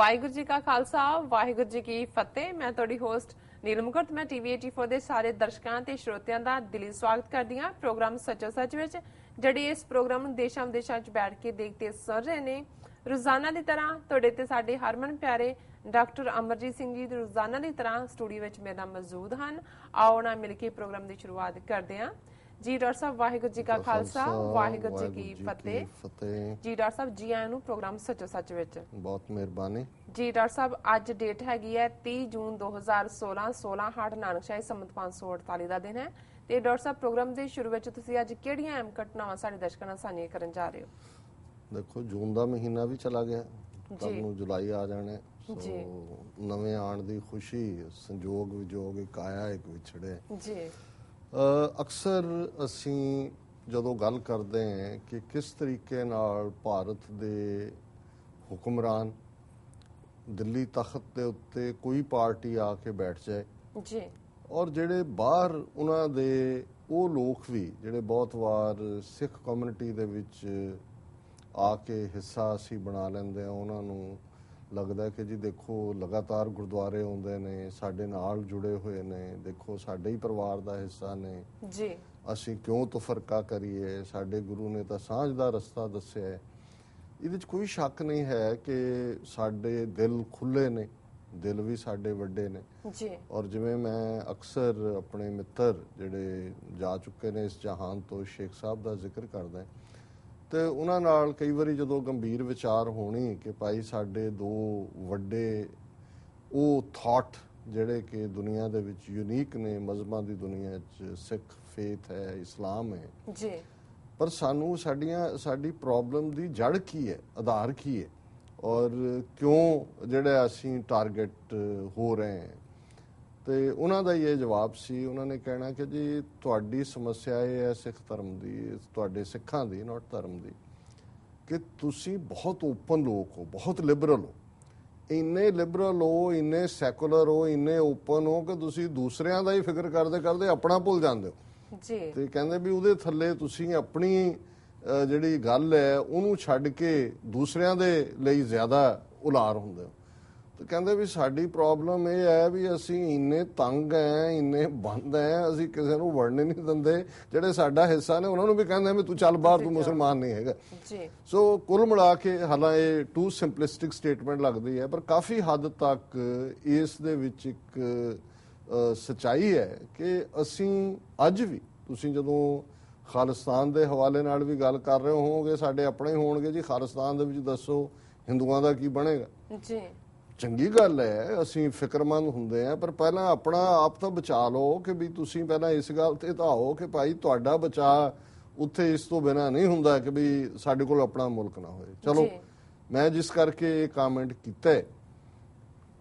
ਵਾਹਿਗੁਰੂ ਜੀ ਕਾ ਖਾਲਸਾ, ਵਾਹਿਗੁਰੂ ਜੀ ਕੀ ਫਤਿਹ। ਮੈਂ ਤੁਹਾਡੀ ਹੋਸਟ ਨੀਲਮ ਮੁਕਤ ਮੈਂ ਟੀਵੀ 84 ਦੇ ਸਾਰੇ ਦਰਸ਼ਕਾਂ ਤੇ ਸਰੋਤਿਆਂ ਦਾ ਦਿਲੀ ਸਵਾਗਤ ਕਰਦੀ ਹਾਂ ਪ੍ਰੋਗਰਾਮ ਸੱਚੋ ਸੱਚ ਵਿੱਚ, ਜਿਹੜੇ ਇਸ ਪ੍ਰੋਗਰਾਮ ਨੂੰ ਦੇਸ਼ਾਂ ਵਿਦੇਸ਼ਾਂ 'ਚ ਬੈਠ ਕੇ ਦੇਖਦੇ ਸੁਣ ਰਹੇ ਨੇ। ਰੋਜ਼ਾਨਾ ਦੀ ਤਰ੍ਹਾਂ ਤੁਹਾਡੇ ਤੇ ਸਾਡੇ ਹਰਮਨ ਪਿਆਰੇ ਡਾਕਟਰ ਅਮਰਜੀਤ ਸਿੰਘ ਜੀ ਰੋਜ਼ਾਨਾ ਦੀ ਤਰ੍ਹਾਂ ਸਟੂਡੀਓ ਵਿੱਚ ਮੇਰੇ ਨਾਲ ਮੌਜੂਦ ਹਨ। ਆਓ ਨਾ ਮਿਲ ਕੇ ਪ੍ਰੋਗਰਾਮ ਦੀ ਸ਼ੁਰੂਆਤ ਕਰਦੇ ਹਾਂ। ਜੀ ਡਾਕਟਰ ਸਾਹਿਬ ਵਾਹਿਗੁਰੂ ਜੀ ਕਾ ਖਾਲਸਾ ਵਾਹਿਗੁਰੂ ਜੀ ਕੀ ਫਤਿਹ। ਜੀ ਡਾਕਟਰ ਸਾਹਿਬ ਜੀ ਆਇਆਂ ਨੂੰ ਪ੍ਰੋਗਰਾਮ ਸੱਚੋ ਸੱਚ ਵਿੱਚ। ਬਹੁਤ ਮਿਹਰਬਾਨੀ। ਜੀ ਡਾਕਟਰ ਸਾਹਿਬ ਅੱਜ ਡੇਟ ਹੈਗੀ ਹੈ 30 ਜੂਨ 2016 16 ਹਾਟ ਨਾਨਕਸ਼ਾਹੀ ਸੰਮਤ 548 ਦਾ ਦਿਨ ਹੈ। ਤੇ ਡਾਕਟਰ ਸਾਹਿਬ ਪ੍ਰੋਗਰਾਮ ਦੇ ਸ਼ੁਰੂ ਵਿੱਚ ਤੁਸੀਂ ਅੱਜ ਕਿਹੜੀਆਂ ਅਹਿਮ ਘਟਨਾਵਾਂ ਸਾਡੇ ਦਰਸ਼ਕਾਂ ਨਾਲ ਸਾਂਝੀਆਂ ਕਰਨ ਜਾ ਰਹੇ ਹੋ? ਦੇਖੋ ਜੂਨ ਦਾ ਮਹੀਨਾ ਵੀ ਚਲਾ ਗਿਆ। ਕੱਲ। ਨੂੰ ਜੁਲਾਈ ਆ ਜਾਣਾ ਹੈ। ਜੀ। ਨਵੇਂ ਆਉਣ ਦੀ ਖੁਸ਼ੀ ਸੰਜੋਗ ਵਿਜੋਗ ਇੱਕ ਆਇਆ ਇੱਕ ਵਿਛੜਿਆ। ਜੀ। ਅਕਸਰ ਅਸੀਂ ਜਦੋਂ ਗੱਲ ਕਰਦੇ ਹਾਂ ਕਿ ਕਿਸ ਤਰੀਕੇ ਨਾਲ ਭਾਰਤ ਦੇ ਹੁਕਮਰਾਨ ਦਿੱਲੀ ਤਖਤ ਦੇ ਉੱਤੇ ਕੋਈ ਪਾਰਟੀ ਆ ਕੇ ਬੈਠ ਜਾਏ ਜੀ। ਔਰ ਜਿਹੜੇ ਬਾਹਰ ਉਹਨਾਂ ਦੇ ਉਹ ਲੋਕ ਵੀ ਜਿਹੜੇ ਬਹੁਤ ਵਾਰ ਸਿੱਖ ਕਮਿਊਨਿਟੀ ਦੇ ਵਿੱਚ ਆ ਕੇ ਹਿੱਸਾ ਅਸੀਂ ਬਣਾ ਲੈਂਦੇ ਆ ਉਹਨਾਂ ਨੂੰ ਲੱਗਦਾ ਕਿ ਜੀ ਦੇਖੋ ਲਗਾਤਾਰ ਗੁਰਦੁਆਰੇ ਆਉਂਦੇ ਨੇ ਸਾਡੇ ਨਾਲ ਜੁੜੇ ਹੋਏ ਨੇ ਦੇਖੋ ਸਾਡੇ ਹੀ ਪਰਿਵਾਰ ਦਾ ਹਿੱਸਾ ਨੇ। ਜੀ। ਅਸੀਂ ਕਿਉਂ ਤਫਰਕਾ ਕਰੀਏ? ਸਾਡੇ ਗੁਰੂ ਨੇ ਤਾਂ ਸਾਂਝ ਦਾ ਰਸਤਾ ਦੱਸਿਆ ਹੈ। ਇਹਦੇ 'ਚ ਕੋਈ ਸ਼ੱਕ ਨਹੀਂ ਹੈ ਕਿ ਸਾਡੇ ਦਿਲ ਖੁੱਲੇ ਨੇ ਦਿਲ ਵੀ ਸਾਡੇ ਵੱਡੇ ਨੇ। ਜੀ। ਔਰ ਜਿਵੇਂ ਮੈਂ ਅਕਸਰ ਆਪਣੇ ਮਿੱਤਰ ਜਿਹੜੇ ਜਾ ਚੁੱਕੇ ਨੇ ਇਸ ਜਹਾਨ ਤੋਂ ਸ਼ੇਖ ਸਾਹਿਬ ਦਾ ਜ਼ਿਕਰ ਕਰਦਾ ਤੇ ਉਹਨਾਂ ਨਾਲ ਕਈ ਵਾਰੀ ਜਦੋਂ ਗੰਭੀਰ ਵਿਚਾਰ ਹੋਣੀ ਕਿ ਭਾਈ ਸਾਡੇ ਦੋ ਵੱਡੇ ਉਹ ਥਾਟ ਜਿਹੜੇ ਕਿ ਦੁਨੀਆ ਦੇ ਵਿੱਚ ਯੂਨੀਕ ਨੇ ਮਜ਼ਹਬਾਂ ਦੀ ਦੁਨੀਆ 'ਚ ਸਿੱਖ ਫੇਥ ਹੈ ਇਸਲਾਮ ਹੈ। ਜੀ। ਪਰ ਸਾਨੂੰ ਸਾਡੀਆਂ ਸਾਡੀ ਪ੍ਰੋਬਲਮ ਦੀ ਜੜ ਕੀ ਹੈ ਆਧਾਰ ਕੀ ਹੈ? ਔਰ ਕਿਉਂ ਜਿਹੜਾ ਅਸੀਂ ਟਾਰਗੇਟ ਹੋ ਰਹੇ ਹਾਂ? ਤੇ ਉਹਨਾਂ ਦਾ ਹੀ ਇਹ ਜਵਾਬ ਸੀ ਉਹਨਾਂ ਨੇ ਕਹਿਣਾ ਕਿ ਜੀ ਤੁਹਾਡੀ ਸਮੱਸਿਆ ਇਹ ਹੈ ਸਿੱਖ ਧਰਮ ਦੀ ਤੁਹਾਡੇ ਸਿੱਖਾਂ ਦੀ ਨਾਟ ਧਰਮ ਦੀ ਕਿ ਤੁਸੀਂ ਬਹੁਤ ਓਪਨ ਲੋਕ ਹੋ ਬਹੁਤ ਲਿਬਰਲ ਹੋ। ਇੰਨੇ ਲਿਬਰਲ ਹੋ ਇੰਨੇ ਸੈਕੂਲਰ ਹੋ ਇੰਨੇ ਓਪਨ ਹੋ ਕਿ ਤੁਸੀਂ ਦੂਸਰਿਆਂ ਦਾ ਹੀ ਫਿਕਰ ਕਰਦੇ ਕਰਦੇ ਆਪਣਾ ਭੁੱਲ ਜਾਂਦੇ ਹੋ। ਜੀ। ਤੇ ਕਹਿੰਦੇ ਵੀ ਉਹਦੇ ਥੱਲੇ ਤੁਸੀਂ ਆਪਣੀ ਜਿਹੜੀ ਗੱਲ ਹੈ ਉਹਨੂੰ ਛੱਡ ਕੇ ਦੂਸਰਿਆਂ ਦੇ ਲਈ ਜ਼ਿਆਦਾ ਉਲਾਰ ਹੁੰਦੇ ਹੋ। ਤੇ ਕਹਿੰਦੇ ਵੀ ਸਾਡੀ ਪ੍ਰੋਬਲਮ ਇਹ ਹੈ ਵੀ ਅਸੀਂ ਇੰਨੇ ਤੰਗ ਐ ਇੰਨੇ ਬੰਦ ਐ ਅਸੀਂ ਕਿਸੇ ਨੂੰ ਵੜਨੇ ਨਹੀਂ ਦਿੰਦੇ। ਜਿਹੜੇ ਸਾਡਾ ਹਿੱਸਾ ਨੇ ਉਹਨਾਂ ਨੂੰ ਵੀ ਕਹਿੰਦੇ ਵੀ ਤੂੰ ਚੱਲ ਬਾਹਰ ਤੂੰ ਮੁਸਲਮਾਨ ਨਹੀਂ ਹੈਗਾ। ਜੀ। ਸੋ ਕੁੱਲ ਮਿਲਾ ਕੇ ਹਾਲਾਂ ਇਹ ਟੂ ਸਿੰਪਲਿਸਟਿਕ ਸਟੇਟਮੈਂਟ ਲੱਗਦੀ ਹੈ ਪਰ ਕਾਫੀ ਹੱਦ ਤੱਕ ਇਸ ਦੇ ਵਿੱਚ ਇੱਕ ਸਚਾਈ ਹੈ ਕਿ ਅਸੀਂ ਅੱਜ ਵੀ ਤੁਸੀਂ ਜਦੋਂ ਖਾਲਿਸਤਾਨ ਦੇ ਹਵਾਲੇ ਨਾਲ ਵੀ ਗੱਲ ਕਰ ਰਹੇ ਹੋਵੋਗੇ ਸਾਡੇ ਆਪਣੇ ਹੋਣਗੇ ਜੀ ਖਾਲਿਸਤਾਨ ਦੇ ਵਿੱਚ ਦੱਸੋ ਹਿੰਦੂਆਂ ਦਾ ਕੀ ਬਣੇਗਾ। ਜੀ। ਚੰਗੀ ਗੱਲ ਹੈ ਅਸੀਂ ਫਿਕਰਮੰਦ ਹੁੰਦੇ ਆ ਪਰ ਪਹਿਲਾਂ ਆਪਣਾ ਆਪ ਤਾਂ ਬਚਾ ਲਓ ਕਿ ਵੀ ਤੁਸੀਂ ਪਹਿਲਾਂ ਇਸ ਗੱਲ ਤੇ ਤਾਂ ਆਓ ਕਿ ਭਾਈ ਤੁਹਾਡਾ ਬਚਾ ਉੱਥੇ ਇਸ ਤੋਂ ਬਿਨਾ ਨਹੀਂ ਹੁੰਦਾ ਕਿ ਵੀ ਸਾਡੇ ਕੋਲ ਆਪਣਾ ਮੁਲਕ ਨਾ ਹੋਏ ਚਲੋ। ਮੈਂ ਜਿਸ ਕਰਕੇ ਇਹ ਕਮੈਂਟ ਕੀਤਾ ਹੈ,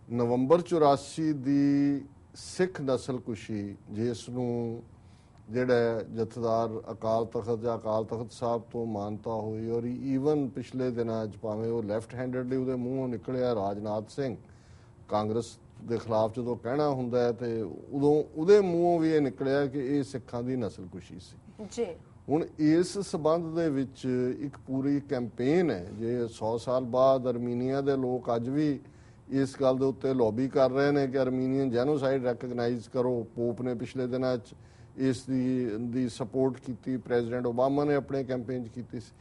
ਨਵੰਬਰ 84 ਦੀ ਸਿੱਖ ਨਸਲਕੁਸ਼ੀ ਜਿਸ ਨੂੰ ਜਿਹੜਾ ਜਥੇਦਾਰ ਅਕਾਲ ਤਖਤ ਜਾਂ ਅਕਾਲ ਤਖਤ ਸਾਹਿਬ ਤੋਂ ਮਾਨਤਾ ਹੋਈ ਔਰ ਈਵਨ ਪਿਛਲੇ ਦਿਨਾਂ 'ਚ ਭਾਵੇਂ ਉਹ ਲੈਫਟ ਹੈਂਡਡਲੀ ਉਹਦੇ ਮੂੰਹੋਂ ਨਿਕਲਿਆ ਰਾਜਨਾਥ ਸਿੰਘ ਕਾਂਗਰਸ ਦੇ ਖਿਲਾਫ ਜਦੋਂ ਕਹਿਣਾ ਹੁੰਦਾ ਹੈ ਤੇ ਉਦੋਂ ਉਹਦੇ ਮੂੰਹੋਂ ਵੀ ਇਹ ਨਿਕਲਿਆ ਕਿ ਇਹ ਸਿੱਖਾਂ ਦੀ ਨਸਲਕੁਸ਼ੀ ਸੀ। ਜੀ। ਹੁਣ ਇਸ ਸਬੰਧ ਦੇ ਵਿੱਚ ਇੱਕ ਪੂਰੀ ਕੈਂਪੇਨ ਹੈ ਜੇ 100 ਸਾਲ ਬਾਅਦ ਅਰਮੀਨੀਆ ਦੇ ਲੋਕ ਅੱਜ ਵੀ ਇਸ ਗੱਲ ਦੇ ਉੱਤੇ ਲੌਬੀ ਕਰ ਰਹੇ ਨੇ ਕਿ ਅਰਮੀਨੀਅਨ ਜੈਨੋਸਾਈਡ ਰੈਕਗਨਾਈਜ਼ ਕਰੋ ਪੋਪ ਨੇ ਪਿਛਲੇ ਦਿਨਾਂ 'ਚ ਇਸ ਦੀ ਦੀ ਸਪੋਰਟ ਕੀਤੀ ਪ੍ਰੈਜ਼ੀਡੈਂਟ ਓਬਾਮਾ ਨੇ ਆਪਣੇ ਕੈਂਪੇਨ 'ਚ ਕੀਤੀ ਸੀ।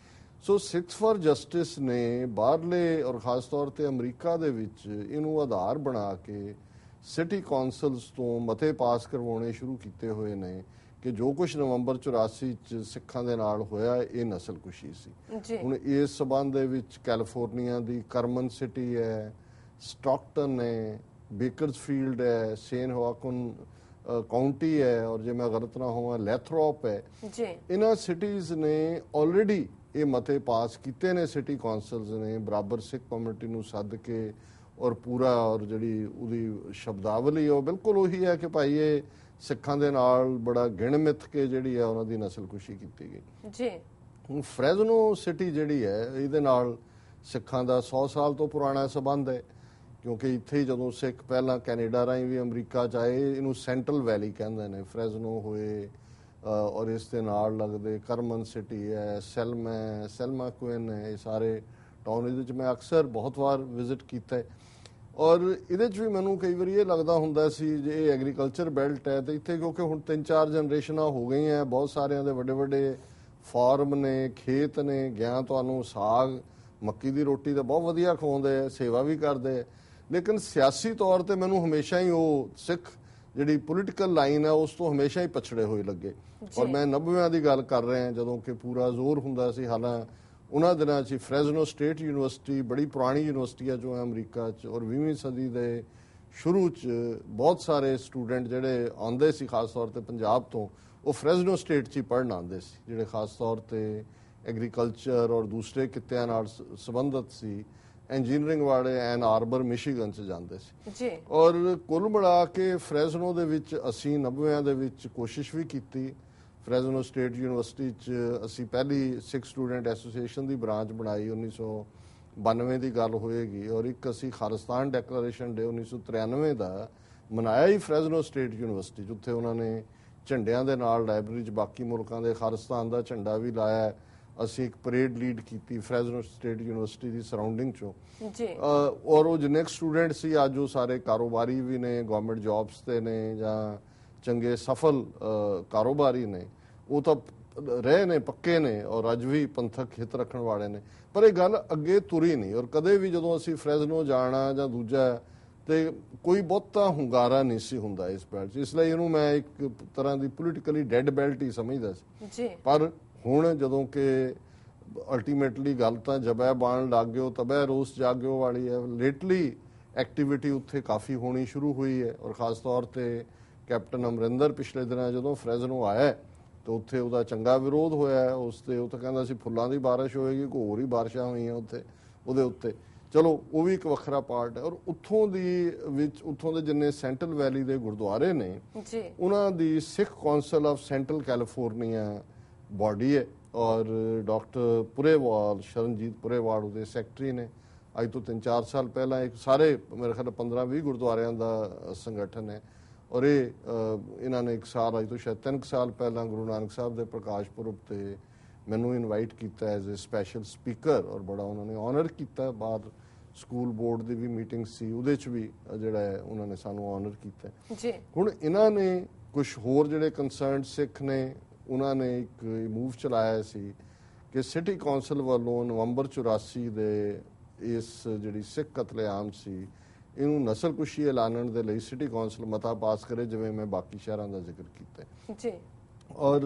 ਸੋ ਸਿਕਸ ਫॉर ਜਸਟਿਸ ਨੇ ਬਾਹਰਲੇ ਔਰ ਖਾਸ ਤੌਰ ਤੇ ਅਮਰੀਕਾ ਦੇ ਵਿੱਚ ਇਹਨੂੰ ਆਧਾਰ ਬਣਾ ਕੇ ਸਿਟੀ ਕੌਂਸਲਸ ਤੋਂ ਮਤੇ ਪਾਸ ਕਰਵਾਉਣੇ ਸ਼ੁਰੂ ਕੀਤੇ ਹੋਏ ਨੇ ਕਿ ਜੋ ਕੁਝ ਨਵੰਬਰ 84 ਚ ਸਿੱਖਾਂ ਦੇ ਨਾਲ ਹੋਇਆ ਇਹ ਨਸਲਕੁਸ਼ੀ ਸੀ। ਹੁਣ ਇਸ ਸਬੰਧ ਦੇ ਵਿੱਚ ਕੈਲੀਫੋਰਨੀਆ ਦੀ ਕਰਮਨ ਸਿਟੀ ਹੈ ਸਟਾਕਟਨ ਹੈ ਬੇਕਰਸਫੀਲਡ ਹੈ ਸੇਨ ਹੋਆਕਨ ਕਾਉਂਟੀ ਹੈ ਔਰ ਜੇ ਮੈਂ ਗਲਤ ਨਾ ਹੋਵਾਂ ਲੈਥਰੋਪ ਹੈ ਜੀ ਇਹਨਾਂ ਸਿਟੀਜ਼ ਨੇ ਆਲਰੇਡੀ ਇਹ ਮਤੇ ਪਾਸ ਕੀਤੇ ਨੇ ਸਿਟੀ ਕੌਂਸਲਸ ਨੇ ਬਰਾਬਰ ਸਿੱਖ ਕਮਿਊਨਿਟੀ ਨੂੰ ਸੱਦ ਕੇ ਔਰ ਪੂਰਾ ਔਰ ਜਿਹੜੀ ਉਹਦੀ ਸ਼ਬਦਾਵਲੀ ਉਹ ਬਿਲਕੁਲ ਉਹੀ ਹੈ ਕਿ ਭਾਈ ਇਹ ਸਿੱਖਾਂ ਦੇ ਨਾਲ ਬੜਾ ਗਿਣ ਮਿੱਥ ਕੇ ਜਿਹੜੀ ਹੈ ਉਹਨਾਂ ਦੀ ਨਸਲਕੁਸ਼ੀ ਕੀਤੀ ਗਈ ਜੀ ਹੁਣ ਫ੍ਰੈਜ਼ਨੋ ਸਿਟੀ ਜਿਹੜੀ ਹੈ ਇਹਦੇ ਨਾਲ ਸਿੱਖਾਂ ਦਾ 100 ਸਾਲ ਤੋਂ ਪੁਰਾਣਾ ਸਬੰਧ ਹੈ ਕਿਉਂਕਿ ਇੱਥੇ ਜਦੋਂ ਸਿੱਖ ਪਹਿਲਾਂ ਕੈਨੇਡਾ ਰਾਹੀਂ ਵੀ ਅਮਰੀਕਾ ਚ ਆਏ ਇਹਨੂੰ ਸੈਂਟਰਲ ਵੈਲੀ ਕਹਿੰਦੇ ਨੇ ਫ੍ਰੈਜ਼ਨੋ ਹੋਏ ਔਰ ਇਸ ਦੇ ਨਾਲ ਲੱਗਦੇ ਕਰਮਨ ਸਿਟੀ ਹੈ ਸੈਲਮਾ ਹੈ, ਸੈਲਮਾ ਕੁਇਨ ਹੈ ਇਹ ਸਾਰੇ ਟਾਊਨ ਇਹਦੇ ਚ ਮੈਂ ਅਕਸਰ ਬਹੁਤ ਵਾਰ ਵਿਜ਼ਿਟ ਕੀਤਾ ਹੈ। ਔਰ ਇਹਦੇ ਚ ਵੀ ਮੈਨੂੰ ਕਈ ਵਾਰੀ ਇਹ ਲੱਗਦਾ ਹੁੰਦਾ ਸੀ ਜੇ ਇਹ ਐਗਰੀਕਲਚਰ ਬੈਲਟ ਹੈ ਤੇ ਇੱਥੇ ਕਿਉਂਕਿ ਹੁਣ ਤਿੰਨ ਚਾਰ ਜਨਰੇਸ਼ਨਾਂ ਹੋ ਗਈਆਂ ਬਹੁਤ ਸਾਰਿਆਂ ਦੇ ਵੱਡੇ ਵੱਡੇ ਫਾਰਮ ਨੇ ਖੇਤ ਨੇ ਗਿਆ ਤੁਹਾਨੂੰ ਸਾਗ ਮੱਕੀ ਦੀ ਰੋਟੀ ਤਾਂ ਬਹੁਤ ਵਧੀਆ ਖਵਾਉਂਦੇ ਆ ਸੇਵਾ ਵੀ ਕਰਦੇ ਆ ਲੇਕਿਨ ਸਿਆਸੀ ਤੌਰ ਤੇ ਮੈਨੂੰ ਹਮੇਸ਼ਾ ਹੀ ਉਹ ਸਿੱਖ ਜਿਹੜੀ ਪੋਲੀਟੀਕਲ ਲਾਈਨ ਹੈ ਉਸ ਤੋਂ ਹਮੇਸ਼ਾ ਹੀ ਪਛੜੇ ਹੋਏ ਲੱਗੇ। ਔਰ ਮੈਂ 90ਵਿਆਂ ਦੀ ਗੱਲ ਕਰ ਰਿਹਾ ਜਦੋਂ ਕਿ ਪੂਰਾ ਜ਼ੋਰ ਹੁੰਦਾ ਸੀ। ਹਾਲਾਂ ਉਹਨਾਂ ਦਿਨਾਂ 'ਚ ਫ੍ਰੈਜ਼ਨੋ ਸਟੇਟ ਯੂਨੀਵਰਸਿਟੀ ਬੜੀ ਪੁਰਾਣੀ ਯੂਨੀਵਰਸਿਟੀ ਹੈ ਜੋ ਹੈ ਅਮਰੀਕਾ 'ਚ ਔਰ 20ਵੀਂ ਸਦੀ ਦੇ ਸ਼ੁਰੂ 'ਚ ਬਹੁਤ ਸਾਰੇ ਸਟੂਡੈਂਟ ਜਿਹੜੇ ਆਉਂਦੇ ਸੀ ਖਾਸ ਤੌਰ ਤੇ ਪੰਜਾਬ ਤੋਂ ਉਹ ਫ੍ਰੈਜ਼ਨੋ ਸਟੇਟ 'ਚ ਹੀ ਪੜ੍ਹਨ ਆਉਂਦੇ ਸੀ ਜਿਹੜੇ ਖਾਸ ਤੌਰ ਤੇ ਐਗਰੀਕਲਚਰ ਔਰ ਦੂਸਰੇ ਕਿੱਤਿਆਂ ਨਾਲ ਸੰਬੰਧਿਤ ਸੀ। ਇੰਜੀਨੀਅਰਿੰਗ ਵਾਲੇ ਐਨ ਆਰਬਰ ਮਿਸ਼ੀਗਨ 'ਚ ਜਾਂਦੇ ਸੀ। ਜੀ। ਔਰ ਕੁੱਲ ਮਿਲਾ ਕੇ ਫ੍ਰੈਜ਼ਨੋ ਦੇ ਵਿੱਚ ਅਸੀਂ 90ਵਿਆਂ ਦੇ ਵਿੱਚ ਕੋਸ਼ਿਸ਼ ਵੀ ਕੀਤੀ। ਫ੍ਰੈਜ਼ਨੋ ਸਟੇਟ ਯੂਨੀਵਰਸਿਟੀ 'ਚ ਅਸੀਂ ਪਹਿਲੀ ਸਿੱਖ ਸਟੂਡੈਂਟ ਐਸੋਸੀਏਸ਼ਨ ਦੀ ਬ੍ਰਾਂਚ ਬਣਾਈ 1992 ਦੀ ਗੱਲ ਹੋਏਗੀ। ਔਰ ਇੱਕ ਅਸੀਂ ਖਾਲਿਸਤਾਨ ਡੈਕਲੇਰੇਸ਼ਨ ਡੇ 1993 ਦਾ ਮਨਾਇਆ ਹੀ ਫ੍ਰੈਜ਼ਨੋ ਸਟੇਟ ਯੂਨੀਵਰਸਿਟੀ ਜਿੱਥੇ ਉਹਨਾਂ ਨੇ ਝੰਡਿਆਂ ਦੇ ਨਾਲ ਲਾਇਬ੍ਰੇਰੀ 'ਚ ਬਾਕੀ ਮੁਲਕਾਂ ਦੇ ਖਾਲਿਸਤਾਨ ਦਾ ਝੰਡਾ ਵੀ ਲਾਇਆ। ਅਸੀਂ ਇੱਕ ਪਰੇਡ ਲੀਡ ਕੀਤੀ ਫ੍ਰੈਜ਼ਨੋ ਸਟੇਟ ਯੂਨੀਵਰਸਿਟੀ ਦੀ ਸਰਾਊਂਡਿੰਗ 'ਚੋਂ। ਜੀ। ਔਰ ਉਹ ਜਿੰਨੇ ਸਟੂਡੈਂਟ ਸੀ ਅੱਜ ਉਹ ਸਾਰੇ ਕਾਰੋਬਾਰੀ ਵੀ ਨੇ ਗਵਰਨਮੈਂਟ ਜੌਬਸ ਤੇ ਨੇ ਜਾਂ ਚੰਗੇ ਸਫਲ ਕਾਰੋਬਾਰੀ ਨੇ। ਉਹ ਤਾਂ ਰਹੇ ਨੇ ਪੱਕੇ ਨੇ ਔਰ ਅੱਜ ਵੀ ਪੰਥਕ ਹਿੱਤ ਰੱਖਣ ਵਾਲੇ ਨੇ। ਪਰ ਇਹ ਗੱਲ ਅੱਗੇ ਤੁਰੀ ਨਹੀਂ ਔਰ ਕਦੇ ਵੀ ਜਦੋਂ ਅਸੀਂ ਫ੍ਰੈਜ਼ਨੋ ਜਾਣਾ ਜਾਂ ਦੂਜਾ ਤੇ ਕੋਈ ਬਹੁਤਾ ਹੁੰਗਾਰਾ ਨਹੀਂ ਸੀ ਹੁੰਦਾ ਇਸ ਬੈਲਟ ਇਸ ਲਈ ਇਹਨੂੰ ਮੈਂ ਇੱਕ ਤਰ੍ਹਾਂ ਦੀ ਪੋਲੀਟੀਕਲੀ ਡੈੱਡ ਬੈਲਟ ਹੀ ਸਮਝਦਾ ਸੀ। ਜੀ। ਪਰ ਹੁਣ ਜਦੋਂ ਕਿ ਅਲਟੀਮੇਟਲੀ ਗੱਲ ਤਾਂ ਜਬੈ ਬਾਣ ਲੱਗ ਗਿਓ ਤਬੈ ਰੋਸ ਜਾਗਿਓ ਵਾਲੀ ਹੈ। ਲੇਟਲੀ ਐਕਟੀਵਿਟੀ ਉੱਥੇ ਕਾਫੀ ਹੋਣੀ ਸ਼ੁਰੂ ਹੋਈ ਹੈ ਔਰ ਖਾਸ ਤੌਰ ਤੇ ਕੈਪਟਨ ਅਮਰਿੰਦਰ ਪਿਛਲੇ ਦਿਨਾਂ ਜਦੋਂ ਫ੍ਰੈਜ਼ਨੋ ਆਇਆ ਤੇ ਉੱਥੇ ਉਹਦਾ ਚੰਗਾ ਵਿਰੋਧ ਹੋਇਆ। ਉਸ ਤੇ ਉਹ ਤਾਂ ਕਹਿੰਦਾ ਸੀ ਫੁੱਲਾਂ ਦੀ ਬਾਰਿਸ਼ ਹੋਏਗੀ ਕੋਈ ਹੋਰ ਹੀ ਬਾਰਿਸ਼ਾਂ ਹੋਈਆਂ ਉੱਥੇ ਉਹਦੇ ਉੱਤੇ। ਚਲੋ ਉਹ ਵੀ ਇੱਕ ਵੱਖਰਾ ਪਾਰਟ ਹੈ ਔਰ ਉੱਥੋਂ ਦੀ ਵਿੱਚ ਉੱਥੋਂ ਦੇ ਜਿੰਨੇ ਸੈਂਟਰਲ ਵੈਲੀ ਦੇ ਗੁਰਦੁਆਰੇ ਨੇ ਜੀ। ਉਹਨਾਂ ਦੀ Sikh council of central California body ਹੈ ਔਰ ਡਾਕਟਰ ਪੁਰੇਵਾਲ ਸ਼ਰਨਜੀਤ ਪੁਰੇਵਾਲ ਉਹਦੇ ਸੈਕਟਰੀ ਨੇ ਅੱਜ ਤੋਂ 3-4 ਸਾਲ ਪਹਿਲਾਂ ਇੱਕ ਸਾਰੇ ਮੇਰੇ ਖਿਆਲ 15-20 ਗੁਰਦੁਆਰਿਆਂ ਦਾ ਸੰਗਠਨ ਹੈ ਔਰ ਇਹ ਇਹਨਾਂ ਨੇ ਇੱਕ ਸਾਲ ਅੱਜ ਤੋਂ ਸ਼ਾਇਦ 3 ਸਾਲ ਪਹਿਲਾਂ ਗੁਰੂ ਨਾਨਕ ਸਾਹਿਬ ਦੇ ਪ੍ਰਕਾਸ਼ ਪੁਰਬ ਤੇ ਮੈਨੂੰ ਇਨਵਾਈਟ ਕੀਤਾ ਐਜ਼ ਅ ਸਪੈਸ਼ਲ ਸਪੀਕਰ ਔਰ ਬੜਾ ਉਹਨਾਂ ਨੇ ਆਨਰ ਕੀਤਾ ਬਾਅਦ ਸਕੂਲ ਬੋਰਡ ਦੀ ਵੀ ਮੀਟਿੰਗ ਸੀ ਉਹਦੇ ਚ ਵੀ ਜਿਹੜਾ ਹੈ ਉਹਨਾਂ ਨੇ ਸਾਨੂੰ ਆਨਰ ਕੀਤਾ ਜੀ ਹੁਣ ਇਹਨਾਂ ਨੇ ਕੁਝ ਹੋਰ ਜਿਹੜੇ ਕੰਸਰਨਡ ਸਿੱਖ ਨੇ ਉਹਨਾਂ ਨੇ ਇੱਕ ਮੂਵ ਚਲਾਇਆ ਸੀ ਕਿ ਸਿਟੀ ਕੌਂਸਲ ਵੱਲੋਂ ਨਵੰਬਰ 84 ਦੇ ਇਸ ਜਿਹੜੀ ਸਿੱਖ ਕਤਲੇਆਮ ਸੀ ਇਹਨੂੰ ਨਸਲਕੁਸ਼ੀ ਐਲਾਨਣ ਦੇ ਲਈ ਸਿਟੀ ਕੌਂਸਲ ਮਤਾ ਪਾਸ ਕਰੇ ਜਿਵੇਂ ਮੈਂ ਬਾਕੀ ਸ਼ਹਿਰਾਂ ਦਾ ਜ਼ਿਕਰ ਕੀਤਾ। ਜੀ ਔਰ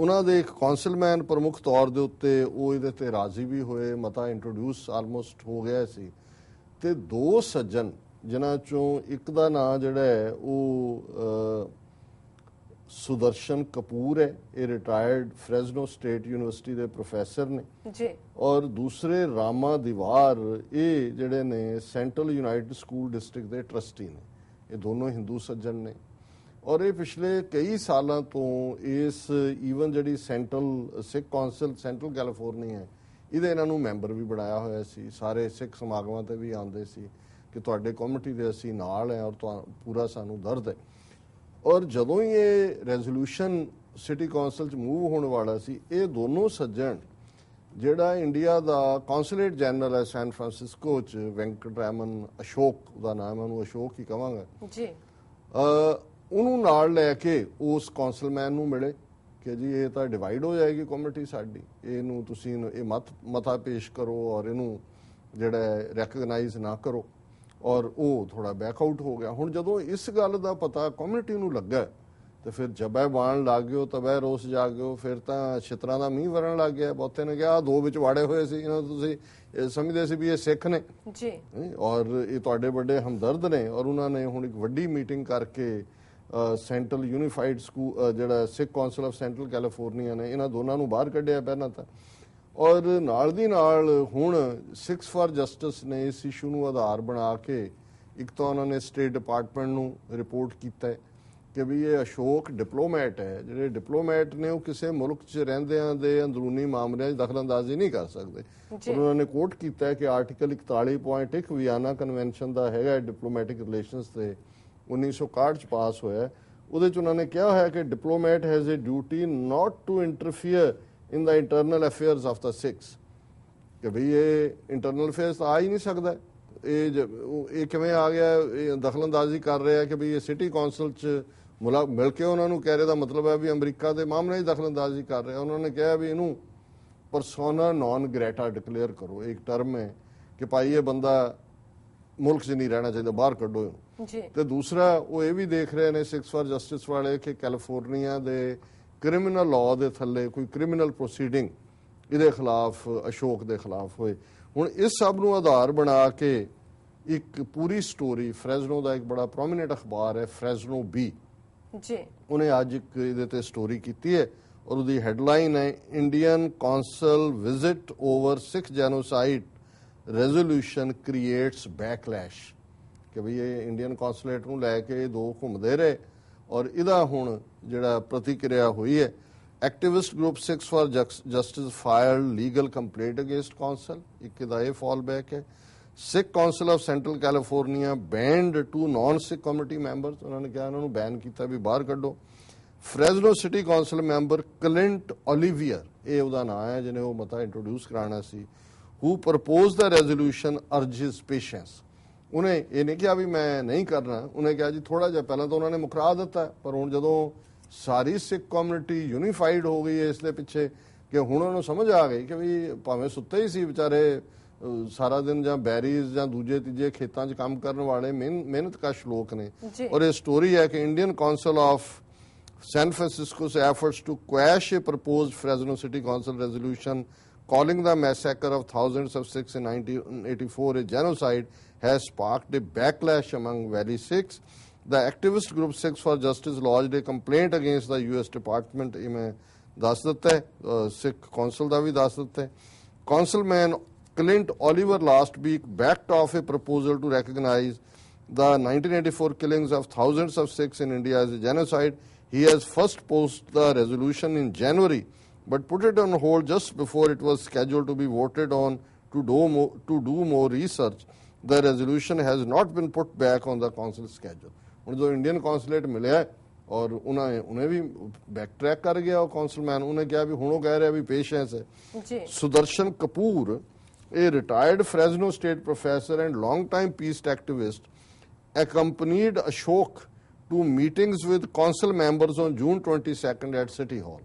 ਉਹਨਾਂ ਦੇ ਇੱਕ ਕੌਂਸਲਮੈਨ ਪ੍ਰਮੁੱਖ ਤੌਰ ਦੇ ਉੱਤੇ ਉਹ ਇਹਦੇ ਤੇ ਰਾਜ਼ੀ ਵੀ ਹੋਏ ਮਤਾ ਇੰਟਰੋਡਿਊਸ ਆਲਮੋਸਟ ਹੋ ਗਿਆ ਸੀ ਤੇ ਦੋ ਸੱਜਣ ਜਿਨ੍ਹਾਂ ਚੋਂ ਇੱਕ ਦਾ ਨਾਂ ਜਿਹੜਾ ਹੈ ਉਹ ਸੁਦਰਸ਼ਨ ਕਪੂਰ ਹੈ ਇਹ ਰਿਟਾਇਰਡ ਫ੍ਰੈਜ਼ਨੋ ਸਟੇਟ ਯੂਨੀਵਰਸਿਟੀ ਦੇ ਪ੍ਰੋਫੈਸਰ ਨੇ ਜੀ ਔਰ ਦੂਸਰੇ ਰਾਮਾ ਦੀਵਾਰ ਇਹ ਜਿਹੜੇ ਨੇ ਸੈਂਟਰਲ ਯੂਨਾਈਟਿਡ ਸਕੂਲ ਡਿਸਟ੍ਰਿਕਟ ਦੇ ਟਰਸਟੀ ਨੇ ਇਹ ਦੋਨੋਂ ਹਿੰਦੂ ਸੱਜਣ ਨੇ ਔਰ ਇਹ ਪਿਛਲੇ ਕਈ ਸਾਲਾਂ ਤੋਂ ਇਸ ਈਵਨ ਜਿਹੜੀ central Sikh council central California ਹੈ ਇਹਦੇ ਇਹਨਾਂ ਨੂੰ ਮੈਂਬਰ ਵੀ ਬਣਾਇਆ ਹੋਇਆ ਸੀ ਸਾਰੇ ਸਿੱਖ ਸਮਾਗਮਾਂ ਤੇ ਵੀ ਆਉਂਦੇ ਸੀ ਕਿ ਤੁਹਾਡੇ ਕਮਿਊਨਿਟੀ ਦੇ ਅਸੀਂ ਨਾਲ ਹੈ ਔਰ ਤੁਹਾ- ਪੂਰਾ ਸਾਨੂੰ ਦਰਦ ਹੈ ਔਰ ਜਦੋਂ ਹੀ ਇਹ ਰੈਜ਼ੋਲੂਸ਼ਨ ਸਿਟੀ ਕੌਂਸਲ ਚ ਮੂਵ ਹੋਣ ਵਾਲਾ ਸੀ ਇਹ ਦੋਨੋਂ ਸੱਜਣ ਜਿਹੜਾ ਇੰਡੀਆ ਦਾ ਕੌਂਸੂਲੇਟ ਜਨਰਲ ਹੈ ਸੈਨ ਫਰਾਂਸਿਸਕੋ ਚ ਵੈਂਕਟ ਰੈਮਨ ਅਸ਼ੋਕ ਉਹਦਾ ਨਾਮ ਹੈ ਉਹਨੂੰ ਅਸ਼ੋਕ ਹੀ ਕਵਾਂਗਾ। ਜੀ। ਅ, ਉਹਨੂੰ ਨਾਲ ਲੈ ਕੇ ਉਸ ਕੌਂਸਲਮੈਨ ਨੂੰ ਮਿਲੇ ਕਿ ਜੀ ਇਹ ਤਾਂ ਡਿਵਾਈਡ ਹੋ ਜਾਏਗੀ ਕਮਿਊਨਿਟੀ ਸਾਡੀ ਇਹਨੂੰ ਤੁਸੀਂ ਇਹ ਮਤ ਮਤਾ ਪੇਸ਼ ਕਰੋ ਔਰ ਇਹਨੂੰ ਜਿਹੜਾ ਰੈਕਗਨਾਈਜ਼ ਨਾ ਕਰੋ। ਔਰ ਉਹ ਥੋੜਾ ਬੈਕ ਆਊਟ ਹੋ ਗਿਆ। ਹੁਣ ਜਦੋਂ ਇਸ ਗੱਲ ਦਾ ਪਤਾ ਕਮਿਊਨਿਟੀ ਨੂੰ ਲੱਗਾ ਤੇ ਫਿਰ ਜਬੈ ਬਾਣ ਲੱਗ ਗਿਓ ਤਬੈ ਰੋਸ ਜਾਗ ਗਿਓ ਫਿਰ ਤਾਂ ਛਿਤਰਾਂ ਦਾ ਮੀਂਹ ਵਰਨ ਲੱਗ ਗਿਆ। ਬਹੁਤੇ ਨੇ ਕਿਹਾ ਦੋ ਵਿੱਚ ਵਾੜੇ ਹੋਏ ਸੀ ਇਹਨਾਂ ਨੂੰ ਤੁਸੀਂ ਸਮਝਦੇ ਸੀ ਵੀ ਇਹ ਸਿੱਖ ਨੇ। ਜੀ। ਔਰ ਇਹ ਤੁਹਾਡੇ ਵੱਡੇ ਹਮਦਰਦ ਨੇ ਔਰ ਉਹਨਾਂ ਨੇ ਹੁਣ ਇੱਕ ਵੱਡੀ ਮੀਟਿੰਗ ਕਰਕੇ ਸੈਂਟਰਲ ਯੂਨੀਫਾਈਡ ਸਕੂਲ ਜਿਹੜਾ Sikh council of central California ਨੇ ਇਹਨਾਂ ਦੋਨਾਂ ਨੂੰ ਬਾਹਰ ਕੱਢਿਆ ਪਹਿਲਾਂ ਤਾਂ। ਔਰ ਨਾਲ ਦੀ ਨਾਲ ਹੁਣ 6 ਫਾਰ ਜਸਟਿਸ ਨੇ ਇਸ ਇਸ਼ੂ ਨੂੰ ਆਧਾਰ ਬਣਾ ਕੇ ਇੱਕ ਤਾਂ ਉਹਨਾਂ ਨੇ ਸਟੇਟ ਡਿਪਾਰਟਮੈਂਟ ਨੂੰ ਰਿਪੋਰਟ ਕੀਤਾ ਹੈ ਕਿ ਵੀ ਇਹ ਅਸ਼ੋਕ ਡਿਪਲੋਮੈਟ ਹੈ ਜਿਹੜੇ ਡਿਪਲੋਮੈਟ ਨੇ ਉਹ ਕਿਸੇ ਮੁਲਕ 'ਚ ਰਹਿੰਦਿਆਂ ਦੇ ਅੰਦਰੂਨੀ ਮਾਮਲਿਆਂ 'ਚ ਦਖਲਅੰਦਾਜ਼ੀ ਨਹੀਂ ਕਰ ਸਕਦੇ ਉਹਨਾਂ ਨੇ ਕੋਟ ਕੀਤਾ ਕਿ ਆਰਟੀਕਲ 41.1 ਵਿਆਨਾ ਕਨਵੈਨਸ਼ਨ ਦਾ ਹੈਗਾ ਡਿਪਲੋਮੈਟਿਕ ਰਿਲੇਸ਼ਨਸ ਤੇ 1961 ਚ ਪਾਸ ਹੋਇਆ। ਉਹਦੇ ਚ ਉਹਨਾਂ ਨੇ ਕਿਹਾ ਹੋਇਆ ਕਿ diplomat has a duty not to interfere in the internal affairs of the Sikhs ਕਿ ਭਈ ਇਹ ਇੰਟਰਨਲ ਅਫੇਅਰਸ ਆ ਹੀ ਨਹੀਂ ਸਕਦਾ। ਇਹ ਇਹ ਕਿਵੇਂ ਆ ਗਿਆ ਇਹ ਦਖਲਅੰਦਾਜ਼ੀ ਕਰ ਰਿਹਾ ਕਿ ਭਈ ਇਹ ਸਿਟੀ ਕੌਂਸਲ ਚ ਮੁਲਾ ਕੇ ਉਹਨਾਂ ਨੂੰ ਕਹਿ ਰਹੇ ਦਾ ਮਤਲਬ ਹੈ ਵੀ ਅਮਰੀਕਾ ਦੇ ਮਾਮਲੇ 'ਚ ਦਖਲਅੰਦਾਜ਼ੀ ਕਰ ਰਿਹਾ। ਉਹਨਾਂ ਨੇ ਕਿਹਾ ਵੀ ਇਹਨੂੰ ਪਰਸੋਨਾ ਨਾਨ ਗ੍ਰੇਟਾ ਡਿਕਲੇਅਰ ਕਰੋ। ਇੱਕ ਟਰਮ ਹੈ ਕਿ ਭਾਈ ਇਹ ਬੰਦਾ ਮੁਲਕ 'ਚ ਨਹੀਂ ਰਹਿਣਾ ਚਾਹੀਦਾ ਬਾਹਰ ਕੱਢੋ ਇਹਨੂੰ। ਜੀ। ਤੇ ਦੂਸਰਾ ਉਹ ਇਹ ਵੀ ਦੇਖ ਰਹੇ ਨੇ 6 ਫਾਰ ਜਸਟਿਸ ਵਾਲੇ ਕਿ ਕੈਲੀਫੋਰਨੀਆ ਦੇ ਕ੍ਰਿਮੀਨਲ ਲਾਅ ਦੇ ਥੱਲੇ ਕੋਈ ਕ੍ਰਿਮੀਨਲ ਪ੍ਰੋਸੀਡਿੰਗ ਇਹਦੇ ਖਿਲਾਫ ਅਸ਼ੋਕ ਦੇ ਖਿਲਾਫ ਹੋਏ। ਹੁਣ ਇਸ ਸਭ ਨੂੰ ਆਧਾਰ ਬਣਾ ਕੇ ਇੱਕ ਪੂਰੀ ਸਟੋਰੀ ਫ੍ਰੈਜ਼ਨੋ ਦਾ ਇੱਕ ਬੜਾ ਪ੍ਰੋਮਿਨੈਂਟ ਅਖਬਾਰ ਹੈ ਫ੍ਰੈਜ਼ਨੋ ਬੀ ਜੀ। ਉਹਨੇ ਅੱਜ ਇੱਕ ਇਹਦੇ ਤੇ ਸਟੋਰੀ ਕੀਤੀ ਹੈ ਔਰ ਉਹਦੀ ਹੈਡਲਾਈਨ ਹੈ Indian consul visit over Sikh genocide resolution creates backlash ਕਿ ਵੀ ਇਹ ਇੰਡੀਅਨ ਕੌਂਸੂਲੇਟ ਨੂੰ ਲੈ ਕੇ ਦੋ ਘੁੰਮਦੇ ਰਹੇ ਔਰ ਇਹਦਾ ਹੁਣ ਜਿਹੜਾ ਪ੍ਰਤੀਕਿਰਿਆ ਹੋਈ ਹੈ activist group 6 for justice file legal complaint against consul ਇੱਕ ਦਾ ਇਹ ਫਾਲ ਬੈਕ ਹੈ। Sikh council of central California banned two non Sikh community members ਉਹਨਾਂ ਨੇ ਕਿਹਾ ਉਹਨਾਂ ਨੂੰ ਬੈਨ ਕੀਤਾ ਵੀ ਬਾਹਰ ਕੱਢੋ। Fresno city council member Clint Olivier ਇਹ ਉਹਦਾ ਨਾਮ ਹੈ, ਜਿਹਨੇ ਉਹ ਮਤਾ ਇੰਟਰੋਡਿਊਸ ਕਰਾਣਾ ਸੀ। Who propose the resolution urges patience ਉਹਨੇ ਇਹ ਨਹੀਂ ਕਿਹਾ ਵੀ ਮੈਂ ਨਹੀਂ ਕਰਨਾ। ਉਹਨੇ ਕਿਹਾ ਜੀ ਥੋੜਾ ਜਿਹਾ ਪਹਿਲਾਂ ਤਾਂ ਉਹਨਾਂ ਨੇ ਮੁਕਰਾ ਦਿੱਤਾ। ਪਰ ਹੁਣ ਜਦੋਂ ਸਾਰੀ ਸਿੱਖ ਕਮਿਊਨਿਟੀ ਯੂਨੀਫਾਈਡ ਹੋ ਗਈ ਹੈ ਇਸ ਦੇ ਪਿੱਛੇ ਕਿ ਹੁਣ ਉਹਨਾਂ ਨੂੰ ਸਮਝ ਆ ਗਈ ਕਿ ਵੀ ਭਾਵੇਂ ਸੁੱਤੇ ਹੀ ਸੀ ਵਿਚਾਰੇ ਸਾਰਾ ਦਿਨ ਜਾਂ ਬੈਰੀਜ਼ ਜਾਂ ਦੂਜੇ ਤੀਜੇ ਖੇਤਾਂ 'ਚ ਕੰਮ ਕਰਨ ਵਾਲੇ ਮਿਹਨ- ਮਿਹਨਤਕਸ਼ ਲੋਕ ਨੇ। ਔਰ ਇਹ ਸਟੋਰੀ ਹੈ ਕਿ Indian consul of San Francisco's efforts to quash a proposed Fresno City Council resolution calling the massacre of thousands of Sikhs in 1984 a genocide has sparked a backlash among Valley Sikhs. The activist group Sikhs for Justice lodged a complaint against the US Department ਇਹ ਮੈਂ ਦੱਸ ਦਿੱਤਾ ਹੈ ਅਹ ਸਿੱਖ council ਦਾ ਵੀ ਦੱਸ ਦਿੱਤਾ ਹੈ Councilman Clint Oliver last week backed off a proposal to recognize the 1984 killings of thousands of Sikhs in India as a genocide. He has first posted the resolution in January, but put it on hold just before it was scheduled to be voted on to do more, to do more research. The resolution has not been put back on the council schedule. ਹੁਣ ਜੋ Indian consulate ਮਿਲਿਆ ਔਰ ਉਹਨਾਂ ਉਹਨੇ ਵੀ back track ਕਰ ਗਿਆ ਉਹ ਕੌਂਸਲਮੈਨ ਉਹਨੇ ਕਿਹਾ ਵੀ ਹੁਣ ਉਹ ਕਹਿ ਰਿਹਾ ਵੀ ਪੇਸ਼ੈਂਸ ਹੈ ਜੀ Sudarshan Kapoor, a retired Fresno State professor and long-time peace activist, accompanied Ashok to meetings with council members on June 22nd at City Hall.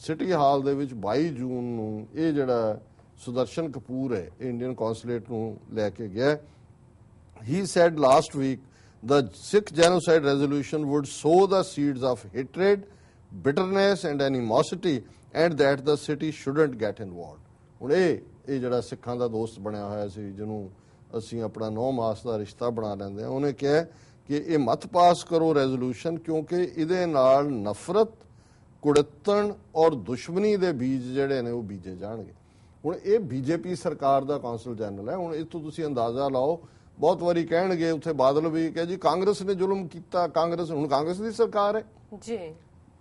City Hall ਦੇ ਵਿੱਚ 22 ਜੂਨ ਨੂੰ ਇਹ ਜਿਹੜਾ ਸੁਦਰਸ਼ਨ ਕਪੂਰ ਹੈ ਇੰਡੀਅਨ ਕੌਂਸੂਲੇਟ ਨੂੰ ਲੈ ਕੇ ਗਿਆ he said last week the Sikh genocide resolution would sow the seeds of hatred, bitterness, and animosity, and that the city shouldn't get involved. ਹੁਣ ਇਹ ਇਹ ਜਿਹੜਾ ਸਿੱਖਾਂ ਦਾ ਦੋਸਤ ਬਣਿਆ ਹੋਇਆ ਸੀ ਜਿਹਨੂੰ ਅਸੀਂ ਆਪਣਾ ਨੌ ਮਾਸ ਦਾ ਰਿਸ਼ਤਾ ਬਣਾ ਲੈਂਦੇ ਆ ਉਹਨੇ ਕਿਹਾ ਕਿ ਇਹ ਮਤ ਪਾਸ ਕਰੋ ਰੈਜ਼ੋਲੂਸ਼ਨ ਕਿਉਂਕਿ ਇਹਦੇ ਨਾਲ ਨਫ਼ਰਤ ਕੁੜੱਤਣ ਔਰ ਦੁਸ਼ਮਣੀ ਦੇ ਬੀਜ ਜਿਹੜੇ ਨੇ ਉਹ ਬੀਜੇ ਜਾਣਗੇ ਹੁਣ ਇਹ ਬੀਜੇਪੀ ਸਰਕਾਰ ਦਾ ਕੌਂਸਲ ਜਨਰਲ ਹੈ ਹੁਣ ਇਤੋਂ ਤੁਸੀਂ ਅੰਦਾਜ਼ਾ ਲਾਓ ਬਹੁਤ ਵਾਰੀ ਕਹਿਣਗੇ ਉੱਥੇ ਬਾਦਲ ਵੀ ਕਿ ਜੀ ਕਾਂਗਰਸ ਨੇ ਜ਼ੁਲਮ ਕੀਤਾ ਕਾਂਗਰਸ ਹੁਣ ਕਾਂਗਰਸ ਦੀ ਸਰਕਾਰ ਹੈ। ਜੀ।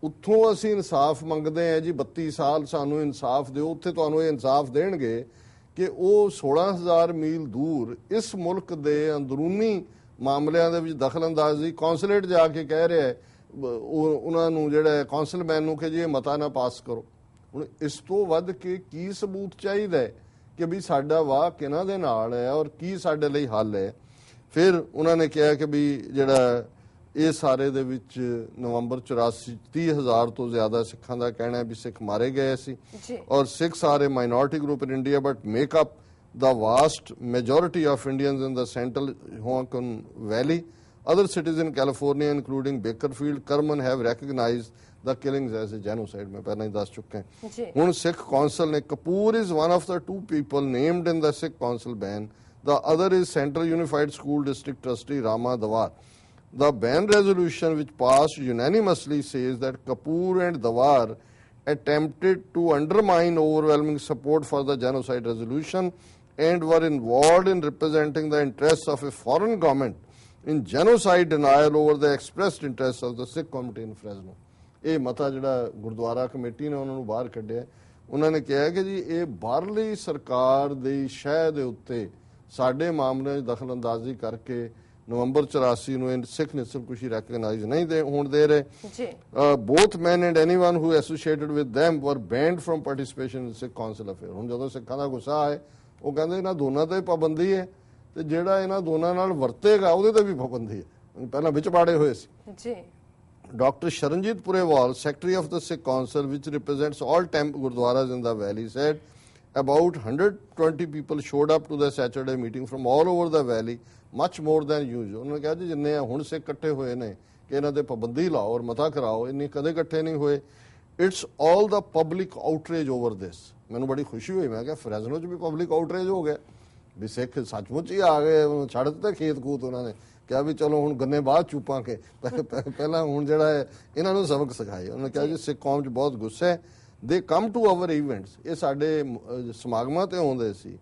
ਉੱਥੋਂ ਅਸੀਂ ਇਨਸਾਫ ਮੰਗਦੇ ਆ ਜੀ 32 ਸਾਲ ਸਾਨੂੰ ਇਨਸਾਫ ਦਿਓ ਉੱਥੇ ਤੁਹਾਨੂੰ ਇਹ ਇਨਸਾਫ ਦੇਣਗੇ ਕਿ ਉਹ 16000 ਮੀਲ ਦੂਰ ਇਸ ਮੁਲਕ ਦੇ ਅੰਦਰੂਨੀ ਮਾਮਲਿਆਂ ਦੇ ਵਿੱਚ ਦਖਲਅੰਦਾਜ਼ੀ ਕੌਂਸੂਲੇਟ ਜਾ ਕੇ ਕਹਿ ਰਿਹਾ ਹੈ ਉਹਨਾਂ ਨੂੰ ਜਿਹੜਾ ਕੌਂਸਲਮੈਨ ਨੂੰ ਕਿ ਜੀ ਇਹ ਮਤਾ ਨਾ ਪਾਸ ਕਰੋ। ਹੁਣ ਇਸ ਤੋਂ ਵੱਧ ਕੇ ਕੀ ਸਬੂਤ ਚਾਹੀਦਾ ਹੈ? ਕਿ ਵੀ ਸਾਡਾ ਵਾਹ ਕਿਹਨਾਂ ਦੇ ਨਾਲ ਹੈ ਔਰ ਕੀ ਸਾਡੇ ਲਈ ਹੱਲ ਹੈ ਫਿਰ ਉਹਨਾਂ ਨੇ ਕਿਹਾ ਕਿ ਵੀ ਜਿਹੜਾ ਇਹ ਸਾਰੇ ਦੇ ਵਿੱਚ ਨਵੰਬਰ 84 30000 ਤੋਂ ਜ਼ਿਆਦਾ ਸਿੱਖਾਂ ਦਾ ਕਹਿਣਾ ਹੈ ਵੀ ਸਿੱਖ ਮਾਰੇ ਗਏ ਸੀ ਔਰ a minority group in India but make up the vast majority of Indians in the central Honkin Valley. Other cities in California, including Bakerfield, Kerman, have recognized the killings as a genocide. मैं पहले ही दस चुके हैं। उन Sikh council ने Kapoor is one of the two people named in the Sikh council ban the other is central unified The ban resolution, which passed unanimously, says that Kapoor and Dawar attempted to undermine overwhelming support for the genocide resolution and were involved in representing the interests of a foreign government in genocide denial over the expressed interests of the Sikh community in Fresno. ਇਹ ਮਤਾ ਜਿਹੜਾ Gurdwara committee ਨੇ ਉਹਨਾਂ ਨੂੰ ਬਾਹਰ ਕੱਢਿਆ ਉਹਨਾਂ ਨੇ ਕਿਹਾ ਕਿ ਜੀ ਇਹ ਬਾਹਰਲੀ ਸਰਕਾਰ ਦੀ ਸ਼ਹਿ ਦੇ ਉੱਤੇ ਸਾਡੇ ਮਾਮਲਿਆਂ 'ਚ ਦਖਲਅੰਦਾਜ਼ੀ ਕਰਕੇ ਨਵੰਬਰ 84 ਨੂੰ ਇਹ ਸਿੱਖ ਨਿਸਲ ਕੁਸ਼ੀ ਰੈਕਗਨਾਈਜ਼ ਨਹੀਂ ਦੇ ਹੋਣ ਦੇ ਰਹੇ ਜੀ uh, both men and anyone who associated with them were banned from participation in Sikh council affair. ਹੁਣ ਜਦੋਂ ਸਿੱਖਾਂ ਦਾ ਗੁੱਸਾ ਆਏ ਉਹ ਕਹਿੰਦੇ ਇਹਨਾਂ ਦੋਨਾਂ ਤੇ ਪਾਬੰਦੀ ਹੈ ਤੇ ਜਿਹੜਾ ਇਹਨਾਂ ਦੋਨਾਂ ਨਾਲ ਵਰਤੇਗਾ ਉਹਦੇ ਤੇ ਵੀ ਪਾਬੰਦੀ ਹੈ ਪਹਿਲਾਂ ਵਿੱਚ ਪਾੜੇ ਹੋਏ ਸੀ ਜੀ Dr. Sharanjit Purewal, Secretary of the Sikh Council, which represents all temple gurdwaras in the valley, said about 120 people showed up to the Saturday meeting from all over the valley, much more than usual. ਉਹਨਾਂ ਨੇ ਕਿਹਾ ਜੀ ਜਿੰਨੇ ਆ ਹੁਣ ਸਿੱਖ ਇਕੱਠੇ ਹੋਏ ਨੇ ਕਿ ਇਹਨਾਂ ਤੇ ਪਾਬੰਦੀ ਲਾਓ ਔਰ ਮਤਾ ਕਰਾਓ ਇੰਨੇ ਕਦੇ ਇਕੱਠੇ ਨਹੀਂ ਹੋਏ it's all the public outrage over this ਮੈਨੂੰ ਬੜੀ ਖੁਸ਼ੀ ਹੋਈ ਮੈਂ ਕਿਹਾ ਫਰੈਜ਼ਨੋ 'ਚ ਵੀ ਪਬਲਿਕ ਆਊਟਰੇਜ ਹੋ ਗਿਆ ਵੀ ਸਿੱਖ ਸੱਚਮੁੱਚ ਹੀ ਆ ਗਏ ਉਹਨੂੰ ਛੱਡ ਦਿੱਤਾ ਖੇਤ ਕੂਤ ਉਹਨਾਂ ਨੇ। ਕਿਹਾ ਵੀ ਚਲੋ ਹੁਣ ਗੰਨੇ ਬਾਅਦ ਚੂਪਾਂਗੇ ਪਹਿ- ਪਹਿ- ਪਹਿਲਾਂ ਹੁਣ ਜਿਹੜਾ ਹੈ ਇਹਨਾਂ ਨੂੰ ਸਬਕ ਸਿਖਾਏ। ਉਹਨਾਂ ਕਿਹਾ ਜੀ, ਸਿੱਖ ਕੌਮ 'ਚ ਬਹੁਤ ਗੁੱਸਾ ਹੈ। ਦੇ ਕਮ ਟੂ ਆਵਰ ਇਵੈਂਟਸ ਇਹ ਸਾਡੇ ਸਮਾਗਮਾਂ ਤੇ ਆਉਂਦੇ ਸੀ।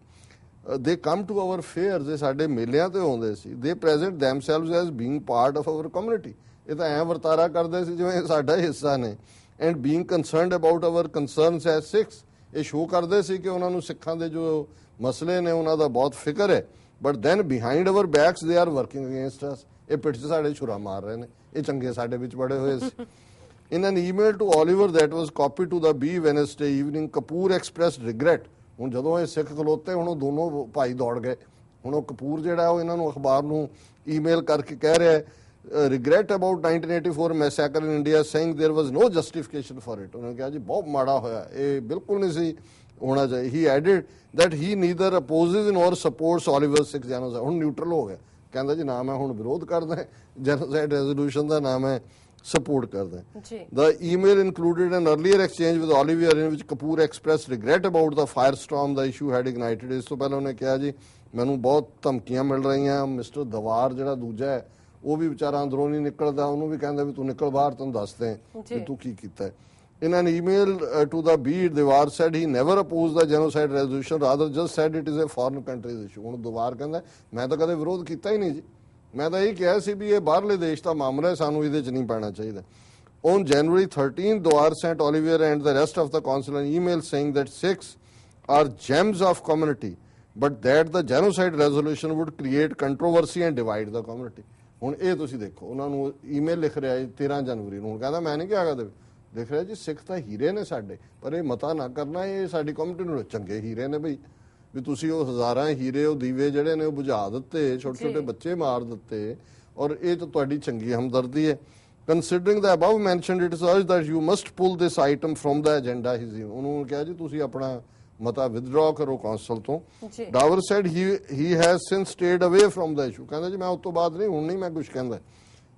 ਦੇ ਕਮ ਟੂ ਆਵਰ ਫੇਅਰਸ ਇਹ ਸਾਡੇ ਮੇਲਿਆਂ ਤੇ ਆਉਂਦੇ ਸੀ। They present themselves as being part of our community ਇਹ ਤਾਂ ਐ ਵਰਤਾਰਾ ਕਰਦੇ ਸੀ ਜਿਵੇਂ ਸਾਡਾ ਹੀ ਹਿੱਸਾ ਨੇ। And being concerned about our concerns as Sikhs ਇਹ ਸ਼ੋਅ ਕਰਦੇ ਸੀ ਕਿ ਉਹਨਾਂ ਨੂੰ ਸਿੱਖਾਂ ਦੇ ਜੋ ਮਸਲੇ ਨੇ ਉਹਨਾਂ ਦਾ ਬਹੁਤ ਫਿਕਰ ਹੈ but then behind our backs they are working against ਅਸ ਇਹ ਪਿੱਛੇ ਸਾਡੇ ਛੁਰਾ ਮਾਰ ਰਹੇ ਨੇ ਇਹ ਚੰਗੇ ਸਾਡੇ ਵਿੱਚ ਬੜੇ ਹੋਏ ਸੀ। In an email to Oliver that was copy to the Bee Wednesday evening Kapoor express regret ਹੁਣ ਜਦੋਂ ਇਹ ਸਿੱਖ ਖਲੋਤੇ ਹੁਣ ਉਹ ਦੋਨੋਂ ਭਾਈ ਦੌੜ ਗਏ। ਹੁਣ ਉਹ ਕਪੂਰ ਜਿਹੜਾ ਉਹ ਇਹਨਾਂ ਨੂੰ ਅਖਬਾਰ ਨੂੰ ਈਮੇਲ ਕਰਕੇ ਕਹਿ ਰਿਹਾ ਹੈ regret about 1984 massacre in India saying there was no justification for it ਉਹਨਾਂ ਨੇ ਕਿਹਾ ਜੀ ਬਹੁਤ ਮਾੜਾ ਹੋਇਆ ਇਹ ਬਿਲਕੁਲ ਨਹੀਂ ਸੀ। ਹੋਣਾ ਚਾਹੀਦਾ ਹੀ added that he neither opposes nor supports Oliver Six genocide ਹੁਣ ਨਿਊਟਰਲ ਹੋ ਗਿਆ ਕਹਿੰਦਾ ਜੀ ਨਾ ਮੈਂ ਹੁਣ ਵਿਰੋਧ ਕਰਦਾ ਜੈਨੋਸਾਈਡ ਰੈਜ਼ੋਲੂਸ਼ਨ ਦਾ ਨਾਮ ਹੈ ਸਪੋਰਟ ਕਰਦਾ ਜੀ The email included an earlier exchange with Olivier in which Kapoor expressed regret about the firestorm the issue had ignited. ਇਸ ਤੋਂ ਪਹਿਲਾਂ ਉਹਨੇ ਕਿਹਾ ਜੀ ਮੈਨੂੰ ਬਹੁਤ ਧਮਕੀਆਂ ਮਿਲ ਰਹੀਆਂ ਮਿਸਟਰ ਦਵਾਰ ਜਿਹੜਾ ਦੂਜਾ ਹੈ ਉਹ ਵੀ ਵਿਚਾਰਾ ਅੰਦਰੋਂ ਨਹੀਂ ਨਿਕਲਦਾ ਉਹਨੂੰ ਵੀ ਕਹਿੰਦਾ ਵੀ ਤੂੰ ਨਿਕਲ ਬਾਹਰ ਤੈਨੂੰ ਦੱਸਦੇ ਹਾਂ। ਕਿ ਤੂੰ ਕੀ ਕੀਤਾ ਹੈ In an email uh, to the Beat, Devar said he never opposed the genocide resolution, rather just said it is a foreign country's issue. ਹੁਣ ਦਵਾਰ ਕਹਿੰਦਾ ਮੈਂ ਤਾਂ ਕਦੇ ਵਿਰੋਧ ਕੀਤਾ ਹੀ ਨਹੀਂ ਜੀ ਮੈਂ ਤਾਂ ਇਹ ਕਿਹਾ ਸੀ ਵੀ ਇਹ ਬਾਹਰਲੇ ਦੇਸ਼ ਦਾ ਮਾਮਲਾ ਹੈ ਸਾਨੂੰ ਇਹਦੇ 'ਚ ਨਹੀਂ ਪੈਣਾ ਚਾਹੀਦਾ On January 13, Dwar sent Olivier and the rest of the council an email saying that Sikhs are gems of community, but that the genocide resolution would create controversy and divide the community. ਹੁਣ ਇਹ ਤੁਸੀਂ ਦੇਖੋ ਉਹਨਾਂ ਨੂੰ email ਲਿਖ ਰਿਹਾ ਹੈ 13 ਜਨਵਰੀ ਨੂੰ ਹੁਣ ਕਹਿੰਦਾ ਮੈਂ ਨਹੀਂ ਕਿਹਾ ਕਦੇ ਦੇਖ ਰਿਹਾ ਜੀ ਸਿੱਖ ਤਾਂ ਹੀਰੇ ਨੇ ਸਾਡੇ ਪਰ ਇਹ ਮਤਾ ਨਾ ਕਰਨਾ ਇਹ ਸਾਡੀ ਕਮਿਊਨਿਟੀ ਨੂੰ ਚੰਗੇ ਹੀਰੇ ਨੇ ਬਈ। ਵੀ ਤੁਸੀਂ ਉਹ ਹਜ਼ਾਰਾਂ ਹੀਰੇ ਉਹ ਦੀਵੇ ਜਿਹੜੇ ਨੇ ਉਹ ਬੁਝਾ ਦਿੱਤੇ ਛੋਟੇ ਛੋਟੇ ਬੱਚੇ ਮਾਰ ਦਿੱਤੇ ਔਰ ਇਹ ਤਾਂ ਤੁਹਾਡੀ ਚੰਗੀ ਹਮਦਰਦੀ ਹੈ। Considering the above mentioned it is urged that you must pull this item from the agenda he ਉਹਨੂੰ ਕਿਹਾ ਜੀ ਤੁਸੀਂ ਆਪਣਾ ਮਤਾ ਵਿਦਡਰਾ ਕਰੋ ਕੌਂਸਲ ਤੋਂ। Dabur said he he has since stayed away from the issue ਕਹਿੰਦਾ ਜੀ ਮੈਂ ਉਸ ਤੋਂ ਬਾਅਦ ਨਹੀਂ ਹੁਣ ਨਹੀਂ ਮੈਂ ਕੁਝ ਕਹਿੰਦਾ।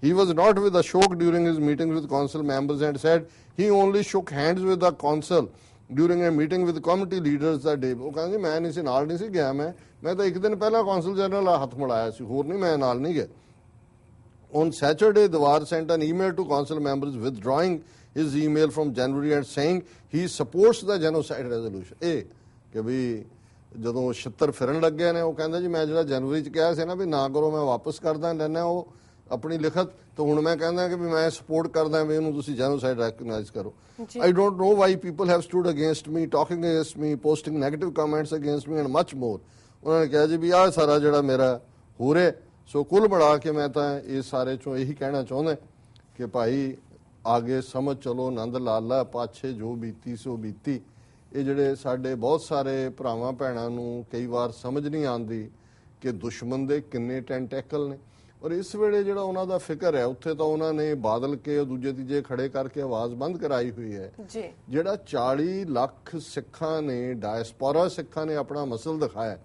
He was not with Ashok during his meetings with council members and said he only shook hands with the council during a meeting with committee leaders that day ਉਹ ਕਹਿੰਦਾ ਜੀ ਮੈਂ ਨਹੀਂ ਸੀ ਨਾਲ ਨਹੀਂ ਸੀ ਗਿਆ ਮੈਂ ਮੈਂ ਤਾਂ ਇੱਕ ਦਿਨ ਪਹਿਲਾਂ ਕੌਂਸਲ ਜਨਰਲ ਨਾਲ ਹੱਥ ਮਿਲਾਇਆ ਸੀ ਹੋਰ ਨਹੀਂ ਮੈਂ ਨਾਲ ਨਹੀਂ ਗਿਆ On Saturday, Dwar sent an email to council members withdrawing his email from January and saying he supports the genocide resolution. ਇਹ ਕਿ ਵੀ ਜਦੋਂ ਛਿੱਤਰ ਫਿਰਨ ਲੱਗੇ ਨੇ ਉਹ ਕਹਿੰਦਾ ਜੀ ਮੈਂ ਜਿਹੜਾ ਜਨਵਰੀ ਚ ਕਿਹਾ ਸੀ ਨਾ ਵੀ ਨਾ ਕਰੋ ਮੈਂ ਵਾਪਸ ਕਰਦਾ ਲੈਣਾ ਉਹ ਆਪਣੀ ਲਿਖਤ ਤੇ ਹੁਣ ਮੈਂ ਕਹਿੰਦਾ ਕਿ ਵੀ ਮੈਂ ਸਪੋਰਟ ਕਰਦਾ ਵੀ ਇਹਨੂੰ ਤੁਸੀਂ ਜੈਨੋਸਾਈਡ ਰੈਕਗਨਾਈਜ਼ ਕਰੋ। I don't know why people have stood against me, talking against me, posting negative comments against me and much more. ਉਹਨਾਂ ਨੇ ਕਿਹਾ ਜੀ ਵੀ ਆਹ ਸਾਰਾ ਜਿਹੜਾ ਮੇਰਾ ਹੋ ਰਿਹਾ ਸੋ ਕੁੱਲ ਮਿਲਾ ਕੇ ਮੈਂ ਤਾਂ ਇਸ ਸਾਰੇ ਚੋਂ ਇਹੀ ਕਹਿਣਾ ਚਾਹੁੰਦਾ ਕਿ ਭਾਈ ਆਗੇ ਸਮਝ ਚਲੋ ਆਨੰਦ ਲਾਲਾ ਪਾਛੇ ਜੋ ਬੀਤੀ ਸੋ ਬੀਤੀ ਇਹ ਜਿਹੜੇ ਸਾਡੇ ਬਹੁਤ ਸਾਰੇ ਭਰਾਵਾਂ ਭੈਣਾਂ ਨੂੰ ਕਈ ਵਾਰ ਸਮਝ ਨਹੀਂ ਆਉਂਦੀ ਕਿ ਦੁਸ਼ਮਣ ਦੇ ਕਿੰਨੇ ਟੈਂਟੈਕਲ ਨੇ ਔਰ ਇਸ ਵੇਲੇ ਜਿਹੜਾ ਉਹਨਾਂ ਦਾ ਫਿਕਰ ਹੈ ਉੱਥੇ ਤਾਂ ਉਹਨਾਂ ਨੇ ਬਾਦਲ ਕੇ ਦੂਜੇ ਤੀਜੇ ਖੜੇ ਕਰਕੇ ਆਵਾਜ਼ ਬੰਦ ਕਰਾਈ ਹੋਈ ਹੈ। ਜੀ। ਜਿਹੜਾ 40 ਲੱਖ ਸਿੱਖਾਂ ਨੇ ਡਾਇਸਪੋਰਾ ਸਿੱਖਾਂ ਨੇ ਆਪਣਾ ਮਸਲ ਦਿਖਾਇਆ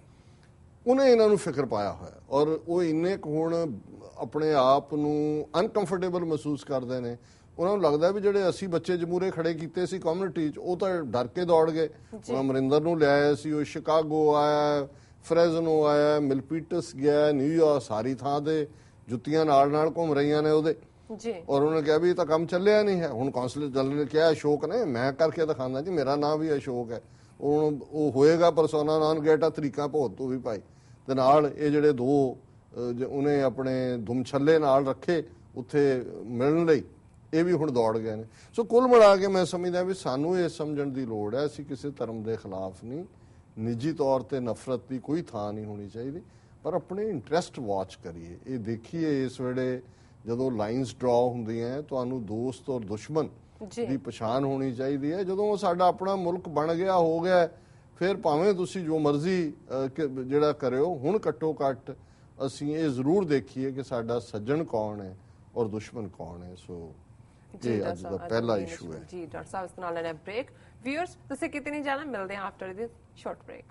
ਉਹਨੇ ਇਹਨਾਂ ਨੂੰ ਫਿਕਰ ਪਾਇਆ ਹੋਇਆ। ਔਰ ਉਹ ਇੰਨੇ ਕੁ ਹੁਣ ਆਪਣੇ ਆਪ ਨੂੰ ਅਨਕੰਫਰਟੇਬਲ ਮਹਿਸੂਸ ਕਰਦੇ ਨੇ। ਉਹਨਾਂ ਨੂੰ ਲੱਗਦਾ ਵੀ ਜਿਹੜੇ ਅਸੀਂ ਬੱਚੇ ਜਮੂਰੇ ਖੜੇ ਕੀਤੇ ਸੀ ਕਮਿਊਨਿਟੀ 'ਚ ਉਹ ਤਾਂ ਡਰ ਕੇ ਦੌੜ ਗਏ। ਉਹ ਅਮਰਿੰਦਰ ਨੂੰ ਲਿਆਇਆ ਸੀ ਉਹ ਸ਼ਿਕਾਗੋ ਆਇਆ ਫਰੈਜ਼ਨੋ ਆਇਆ ਮਿਲਪੀਟਸ ਗਿਆ ਨਿਊਯਾਰਕ ਸਾਰੀ ਥਾਂ ਤੇ ਜੁੱਤੀਆਂ ਨਾਲ ਨਾਲ ਘੁੰਮ ਰਹੀਆਂ ਨੇ ਉਹਦੇ। ਜੀ। ਔਰ ਉਹਨਾਂ ਕਿਹਾ ਵੀ ਇਹ ਤਾਂ ਕੰਮ ਚੱਲਿਆ ਨਹੀਂ ਹੈ। ਹੁਣ ਕੌਂਸਲਰ ਜਨਰਲ ਨੇ ਕਿਹਾ ਅਸ਼ੋਕ ਨੇ। ਮੈਂ ਕਰਕੇ ਦਿਖਾਉਂਦਾ ਜੀ ਮੇਰਾ ਨਾਮ ਵੀ ਅਸ਼ੋਕ ਹੈ। ਉਹ ਉਹ ਹੋਏਗਾ ਪਰਸੋਨਾ ਨਾਨ ਗੇਟਾ ਤਰੀਕਾ ਭੋਤ ਤੋਂ ਵੀ ਭਾਈ। ਤੇ ਨਾਲ ਇਹ ਜਿਹੜੇ ਦੋ ਉਹਨੇ ਆਪਣੇ ਦੁਮਛੱਲੇ ਨਾਲ ਰੱਖੇ ਉੱਥੇ ਮਿਲਣ ਲਈ ਇਹ ਵੀ ਹੁਣ ਦੌੜ ਗਏ ਨੇ। ਸੋ ਕੁੱਲ ਮਿਲਾ ਕੇ ਮੈਂ ਸਮਝਦਾ ਵੀ ਸਾਨੂੰ ਇਹ ਸਮਝਣ ਦੀ ਲੋੜ ਹੈ ਅਸੀਂ ਕਿਸੇ ਧਰਮ ਦੇ ਖਿਲਾਫ ਨਹੀਂ। ਨਿੱਜੀ ਤੌਰ ਤੇ ਨਫ਼ਰਤ ਦੀ ਕੋਈ ਥਾਂ ਨਹੀਂ ਹੋਣੀ ਚਾਹੀਦੀ। ਪਰ ਆਪਣੇ ਇੰਟਰਸਟ ਵਾਚ ਕਰੀਏ। ਇਹ ਦੇਖੀਏ ਇਸ ਵੇਲੇ ਜਦੋਂ ਲਾਈਨਸ ਡਰਾ ਹੁੰਦੀਆਂ ਤੁਹਾਨੂੰ ਦੋਸਤ ਔਰ ਦੁਸ਼ਮਣ ਦੀ ਪਛਾਣ ਹੋਣੀ ਚਾਹੀਦੀ ਹੈ ਜਦੋਂ ਸਾਡਾ ਆਪਣਾ ਮੁਲਕ ਬਣ ਗਿਆ ਹੋ ਗਿਆ ਫਿਰ ਭਾਵੇਂ ਤੁਸੀਂ ਜੋ ਮਰਜ਼ੀ ਜਿਹੜਾ ਕਰਿਓ ਹੁਣ ਘੱਟੋ ਘੱਟ ਅਸੀਂ ਇਹ ਜ਼ਰੂਰ ਦੇਖੀਏ ਕਿ ਸਾਡਾ ਸੱਜਣ ਕੌਣ ਹੈ ਔਰ ਦੁਸ਼ਮਣ ਕੌਣ ਹੈ ਸੋ ਇਹ ਅੱਜ ਦਾ ਪਹਿਲਾ ਇਸ਼ੂ ਹੈ। ਜੀ ਡਾਕਟਰ ਸਾਹਿਬ ਇਸ ਨਾਲ ਲੈਣਾ ਬ੍ਰੇਕ ਵਿਊਅਰਸ ਤੁਸੀਂ ਕਿਤੇ ਨਹੀਂ ਜਾਣਾ ਮਿਲਦੇ ਹਾਂ ਆਫਟਰ ਦਿਸ ਸ਼ਾਰਟ ਬ੍ਰੇਕ